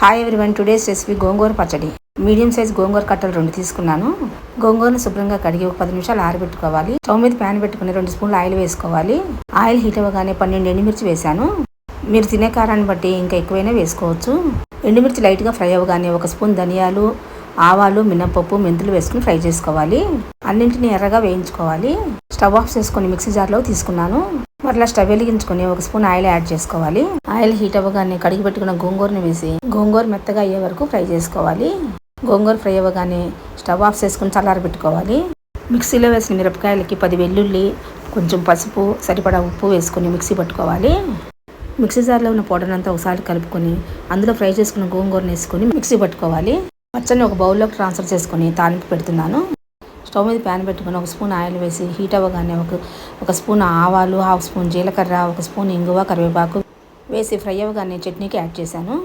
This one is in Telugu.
హాయ్ వన్ టుడేస్ రెసిపీ గోంగూర పచ్చడి. మీడియం సైజ్ గోంగూర కట్టలు రెండు తీసుకున్నాను. గోంగూరను శుభ్రంగా కడిగి ఒక పది నిమిషాలు ఆరబెట్టుకోవాలి. స్టవ్ మీద ప్యాన్ పెట్టుకుని రెండు స్పూన్లు ఆయిల్ వేసుకోవాలి. ఆయిల్ హీట్ అవ్వగానే పన్నెండు ఎండుమిర్చి వేశాను. మీరు తినే కారాన్ని బట్టి ఇంకా ఎక్కువైనా వేసుకోవచ్చు. ఎండుమిర్చి లైట్గా ఫ్రై అవ్వగానే ఒక స్పూన్ ధనియాలు ఆవాలు మినపప్పు మెంతులు వేసుకుని ఫ్రై చేసుకోవాలి. అన్నింటిని ఎర్రగా వేయించుకోవాలి. స్టవ్ ఆఫ్ చేసుకొని మిక్సీ జార్లో తీసుకున్నాను. మరలా స్టవ్ వెలిగించుకొని ఒక స్పూన్ ఆయిల్ యాడ్ చేసుకోవాలి. ఆయిల్ హీట్ అవ్వగానే కడిగి పెట్టుకున్న గోంగూరని వేసి గోంగూర మెత్తగా అయ్యే వరకు ఫ్రై చేసుకోవాలి. గోంగూర ఫ్రై అవ్వగానే స్టవ్ ఆఫ్ చేసుకుని చల్లారబెట్టుకోవాలి మిక్సీలో వేసిన మిరపకాయలకి పది వెల్లుల్లి కొంచెం పసుపు సరిపడా ఉప్పు వేసుకొని మిక్సీ పట్టుకోవాలి. మిక్సీ జార్లో ఉన్న పౌడర్ అంతా ఒకసారి కలుపుకొని అందులో ఫ్రై చేసుకున్న గోంగూరను వేసుకొని మిక్సీ పట్టుకోవాలి. పచ్చని ఒక బౌల్లోకి ట్రాన్స్ఫర్ చేసుకొని తాలింపు పెడుతున్నాను. స్టవ్ మీద ప్యాన్ పెట్టుకొని ఒక స్పూన్ ఆయిల్ వేసి హీట్ అవ్వగానే ఒక ఒక స్పూన్ ఆవాలు హాఫ్ స్పూన్ జీలకర్ర ఒక స్పూన్ ఇంగువ కరివేపాకు వేసి ఫ్రై అవ్వగానే చట్నీకి యాడ్ చేశాను.